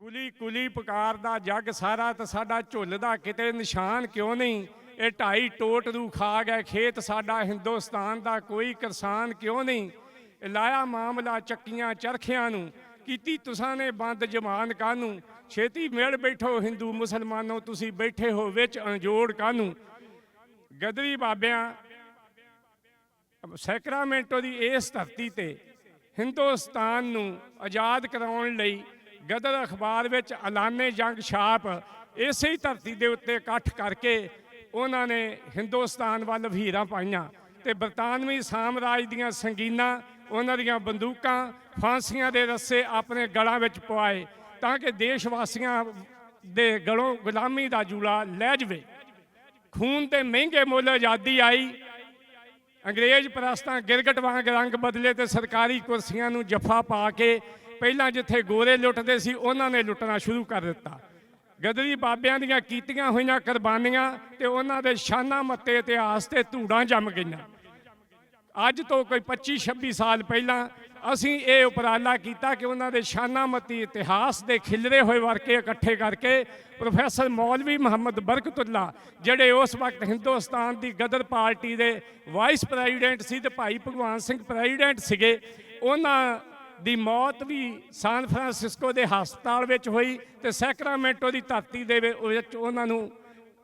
ਕੁਲੀ ਕੁਲੀ ਪੁਕਾਰ ਦਾ ਜੱਗ ਸਾਰਾ ਤੇ ਸਾਡਾ ਝੁੱਲਦਾ ਕਿਤੇ ਨਿਸ਼ਾਨ ਕਿਉਂ ਨਹੀਂ? ਇਹ ਢਾਈ ਟੋਟ ਨੂੰ ਖਾ ਗਏ ਖੇਤ, ਸਾਡਾ ਹਿੰਦੁਸਤਾਨ ਦਾ ਕੋਈ ਕਿਸਾਨ ਕਿਉਂ ਨਹੀਂ? ਲਾਇਆ ਮਾਮਲਾ ਚੱਕੀਆਂ ਚਰਖਿਆਂ ਨੂੰ, ਕੀਤੀ ਤੁਸਾਂ ਨੇ ਬੰਦ ਜਮਾਨ ਕਾਨੂੰ ਛੇਤੀ ਮਿਲ ਬੈਠੋ ਹਿੰਦੂ ਮੁਸਲਮਾਨੋ, ਤੁਸੀਂ ਬੈਠੇ ਹੋ ਵਿੱਚ ਅਣਜੋੜ ਕਾਨੂੰ ਗਦਰੀ ਬਾਬਿਆਂ, ਸੈਕਰਾਮੈਂਟੋ ਦੀ ਇਸ ਧਰਤੀ ਤੇ ਹਿੰਦੁਸਤਾਨ ਨੂੰ ਆਜ਼ਾਦ ਕਰਾਉਣ ਲਈ ਗਦਰ ਅਖਬਾਰ ਵਿੱਚ ਐਲਾਨੇ ਜੰਗ ਛਾਪ, ਇਸੇ ਹੀ ਧਰਤੀ ਦੇ ਉੱਤੇ ਇਕੱਠ ਕਰਕੇ ਉਹਨਾਂ ਨੇ ਹਿੰਦੁਸਤਾਨ ਵੱਲ ਵਹੀਰਾਂ ਪਾਈਆਂ ਤੇ ਬਰਤਾਨਵੀ ਸਾਮਰਾਜ ਦੀਆਂ ਸੰਗੀਨਾਂ, ਉਹਨਾਂ ਦੀਆਂ ਬੰਦੂਕਾਂ, ਫਾਂਸੀਆਂ ਦੇ ਰੱਸੇ ਆਪਣੇ ਗਲਾਂ ਵਿੱਚ ਪਵਾਏ ਤਾਂ ਕਿ ਦੇਸ਼ ਵਾਸੀਆਂ ਦੇ ਗਲੋਂ ਗੁਲਾਮੀ ਦਾ ਜੂਲਾ ਲੈ ਜਵੇ। ਖੂਨ ਤੇ ਮਹਿੰਗੇ ਮੁੱਲ ਆਜ਼ਾਦੀ ਆਈ। ਅੰਗਰੇਜ਼ ਪ੍ਰਸਤਾਂ ਗਿਰਗਟ ਵਾਂਗ ਰੰਗ ਬਦਲੇ ਤੇ ਸਰਕਾਰੀ ਕੁਰਸੀਆਂ ਨੂੰ ਜੱਫਾ ਪਾ ਕੇ ਪਹਿਲਾਂ ਜਿੱਥੇ ਗੋਰੇ ਲੁੱਟਦੇ ਸੀ, ਉਹਨਾਂ ਨੇ ਲੁੱਟਣਾ ਸ਼ੁਰੂ ਕਰ ਦਿੱਤਾ। ਗਦਰੀ ਬਾਬਿਆਂ ਦੀਆਂ ਕੀਤੀਆਂ ਹੋਈਆਂ ਕੁਰਬਾਨੀਆਂ ਤੇ ਉਹਨਾਂ ਦੇ ਸ਼ਾਨਾ ਮੱਤੇ ਇਤਿਹਾਸ ਤੇ ਧੂੜਾਂ ਜੰਮ ਗਈਆਂ। ਅੱਜ ਤੋਂ ਕੋਈ 25 26 ਸਾਲ ਪਹਿਲਾਂ ਅਸੀਂ ਇਹ ਉਪਰਾਲਾ ਕੀਤਾ ਕਿ ਉਹਨਾਂ ਦੇ ਸ਼ਾਨਾਂ ਮਤੀ ਇਤਿਹਾਸ ਦੇ ਖਿਲਰੇ ਹੋਏ ਵਰਕੇ ਇਕੱਠੇ ਕਰਕੇ ਪ੍ਰੋਫੈਸਰ ਮੌਲਵੀ ਮੁਹੰਮਦ ਬਰਕਤੁੱਲਾ, ਜਿਹੜੇ ਉਸ ਵਕਤ ਹਿੰਦੁਸਤਾਨ ਦੀ ਗਦਰ ਪਾਰਟੀ ਦੇ ਵਾਈਸ ਪ੍ਰੈਜ਼ੀਡੈਂਟ ਸੀ ਤੇ ਭਾਈ ਭਗਵਾਨ ਸਿੰਘ ਪ੍ਰੈਜ਼ੀਡੈਂਟ ਸੀਗੇ, ਉਹਨਾਂ ਦੀ ਮੌਤ ਵੀ ਸਾਨ ਫਰਾਂਸਿਸਕੋ ਦੇ ਹਸਪਤਾਲ ਵਿੱਚ ਹੋਈ ਤੇ ਸੈਕਰਾਮੈਂਟੋ ਦੀ ਧਰਤੀ ਦੇ ਵਿੱਚ ਉਹਨਾਂ ਨੂੰ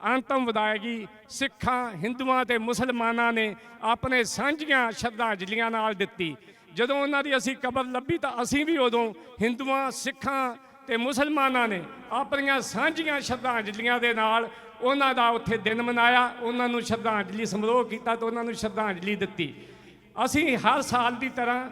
ਅੰਤਮ ਵਿਦਾਇਗੀ ਸਿੱਖਾਂ, ਹਿੰਦੂਆਂ ਤੇ ਮੁਸਲਮਾਨਾਂ ਨੇ ਆਪਣੇ ਸਾਂਝੀਆਂ ਸ਼ਰਧਾਂਜਲੀਆਂ ਨਾਲ ਦਿੱਤੀ। ਜਦੋਂ ਉਹਨਾਂ ਦੀ ਅਸੀਂ ਕਬਰ ਲੱਭੀ ਤਾਂ ਅਸੀਂ ਵੀ ਉਦੋਂ ਹਿੰਦੂਆਂ, ਸਿੱਖਾਂ ਤੇ ਮੁਸਲਮਾਨਾਂ ਨੇ ਆਪਣੀਆਂ ਸਾਂਝੀਆਂ ਸ਼ਰਧਾਂਜਲੀਆਂ ਦੇ ਨਾਲ ਉਹਨਾਂ ਦਾ ਉੱਥੇ ਦਿਨ ਮਨਾਇਆ, ਉਹਨਾਂ ਨੂੰ ਸ਼ਰਧਾਂਜਲੀ ਸਮਾਰੋਹ ਕੀਤਾ ਤੇ ਉਹਨਾਂ ਨੂੰ ਸ਼ਰਧਾਂਜਲੀ ਦਿੱਤੀ। ਅਸੀਂ ਹਰ ਸਾਲ ਦੀ ਤਰ੍ਹਾਂ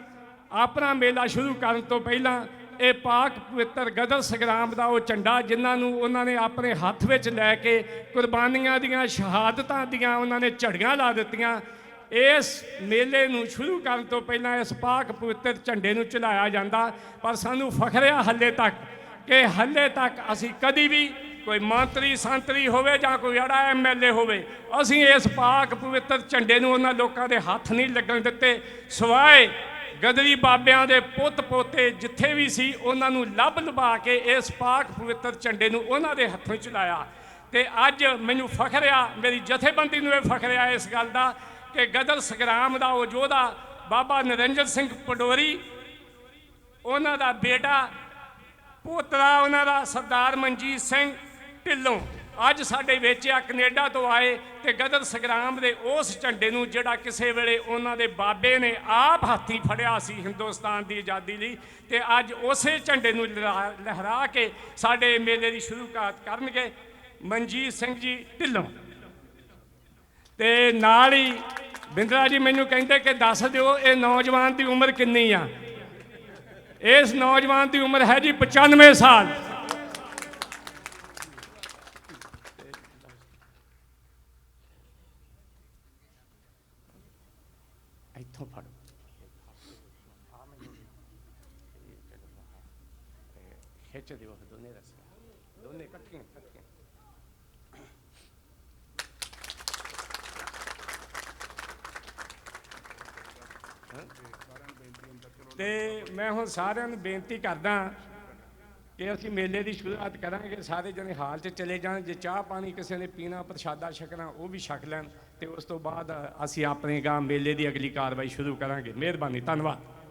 ਆਪਣਾ ਮੇਲਾ ਸ਼ੁਰੂ ਕਰਨ ਤੋਂ ਪਹਿਲਾਂ ਇਹ ਪਾਕ ਪਵਿੱਤਰ ਗਦਰ ਸੰਗਰਾਮ ਦਾ ਉਹ ਝੰਡਾ ਜਿਨ੍ਹਾਂ ਨੂੰ ਉਹਨਾਂ ਨੇ ਆਪਣੇ ਹੱਥ ਵਿੱਚ ਲੈ ਕੇ ਕੁਰਬਾਨੀਆਂ ਦੀਆਂ, ਸ਼ਹਾਦਤਾਂ ਦੀਆਂ ਉਹਨਾਂ ਨੇ ਝੜੀਆਂ ਲਾ ਦਿੱਤੀਆਂ। ਇਸ ਮੇਲੇ ਨੂੰ ਸ਼ੁਰੂ ਕਰਨ ਤੋਂ ਪਹਿਲਾਂ ਇਸ ਪਾਕ ਪਵਿੱਤਰ ਝੰਡੇ ਨੂੰ ਚਲਾਇਆ ਜਾਂਦਾ। ਪਰ ਸਾਨੂੰ ਫਖਰ ਆ ਹੱਲੇ ਤੱਕ ਕਿ ਹੱਲੇ ਤੱਕ ਅਸੀਂ ਕਦੀ ਵੀ ਕੋਈ ਮੰਤਰੀ, ਸੰਤਰੀ ਹੋਵੇ ਜਾਂ ਕੋਈ ਅੜਾ ਐਮਐਲਏ ਹੋਵੇ, ਅਸੀਂ ਇਸ ਪਾਕ ਪਵਿੱਤਰ ਝੰਡੇ ਨੂੰ ਉਹਨਾਂ ਲੋਕਾਂ ਦੇ ਹੱਥ ਨਹੀਂ ਲੱਗਣ ਦਿੱਤੇ। ਸਵਾਏ ਗਦਰੀ ਬਾਬਿਆਂ ਦੇ ਪੁੱਤ ਪੋਤੇ ਜਿੱਥੇ ਵੀ ਸੀ, ਉਹਨਾਂ ਨੂੰ ਲੱਭ ਲਭਾ ਕੇ ਇਸ ਪਾਕ ਪਵਿੱਤਰ ਝੰਡੇ ਨੂੰ ਉਹਨਾਂ ਦੇ ਹੱਥੋਂ ਚਲਾਇਆ। ਤੇ ਅੱਜ ਮੈਨੂੰ ਫਖਰ ਆ, ਮੇਰੀ ਜਥੇਬੰਦੀ ਨੂੰ ਇਹ ਫਖਰ ਆ ਇਸ ਗੱਲ ਦਾ ਕਿ ਗਦਰ ਸੰਗਰਾਮ ਦਾ ਉਹ ਯੋਧਾ ਬਾਬਾ ਨਰਿੰਦਰ ਸਿੰਘ ਪਡੋਰੀ, ਉਹਨਾਂ ਦਾ ਬੇਟਾ, ਪੋਤਰਾ ਉਹਨਾਂ ਦਾ ਸਰਦਾਰ ਮਨਜੀਤ ਸਿੰਘ ਢਿੱਲੋਂ। ਅੱਜ ਸਾਡੇ ਵਿੱਚ ਆ ਕੈਨੇਡਾ ਤੋਂ ਆਏ ਤੇ ਗਦਰ ਸੰਗਰਾਮ ਦੇ ਉਸ ਝੰਡੇ ਨੂੰ ਜਿਹੜਾ ਕਿਸੇ ਵੇਲੇ ਉਹਨਾਂ ਦੇ ਬਾਬੇ ਨੇ ਆਪ ਹੱਥੀ ਫੜਿਆ ਸੀ ਹਿੰਦੁਸਤਾਨ ਦੀ ਆਜ਼ਾਦੀ ਲਈ ਤੇ ਅੱਜ ਉਸੇ ਝੰਡੇ ਨੂੰ ਲਹਿਰਾ ਲਹਿਰਾ ਕੇ ਸਾਡੇ ਮੇਲੇ ਦੀ ਸ਼ੁਰੂਆਤ ਕਰਨਗੇ ਮਨਜੀਤ ਸਿੰਘ ਜੀ ਢਿੱਲੋਂ। ਤੇ ਨਾਲ ਹੀ ਬਿੰਦਰਾ ਜੀ ਮੈਨੂੰ ਕਹਿੰਦੇ ਕਿ ਦੱਸ ਦਿਓ ਇਹ ਨੌਜਵਾਨ ਦੀ ਉਮਰ ਕਿੰਨੀ ਆ? ਇਸ ਨੌਜਵਾਨ ਦੀ ਉਮਰ ਹੈ ਜੀ 95 ਸਾਲ। ਇੱਥੋਂ ਫੜੋ ਖਿੱਚ ਦਿਓ ਦੋਨੇ ਰਸੀਆਂ ਦੋਨੇ ਇਕੱਠੀਆਂ ਇਕੱਠੀਆਂ ਤੇ ਮੈਂ ਹੁਣ ਸਾਰਿਆਂ ਨੂੰ ਬੇਨਤੀ ਕਰਦਾ ਕਿ ਅਸੀਂ ਮੇਲੇ ਦੀ ਸ਼ੁਰੂਆਤ ਕਰਾਂਗੇ, ਸਾਰੇ ਜਣੇ ਹਾਲ 'ਚ ਚਲੇ ਜਾਣ, ਜੇ ਚਾਹ ਪਾਣੀ ਕਿਸੇ ਨੇ ਪੀਣਾ, ਪ੍ਰਸ਼ਾਦਾ ਛਕਣਾ, ਉਹ ਵੀ ਛਕ ਲੈਣ ਤੇ ਉਸ ਤੋਂ ਬਾਅਦ ਅਸੀਂ ਆਪਣੇ ਗਾਂ ਮੇਲੇ ਦੀ ਅਗਲੀ ਕਾਰਵਾਈ ਸ਼ੁਰੂ ਕਰਾਂਗੇ। ਮਿਹਰਬਾਨੀ, ਧੰਨਵਾਦ।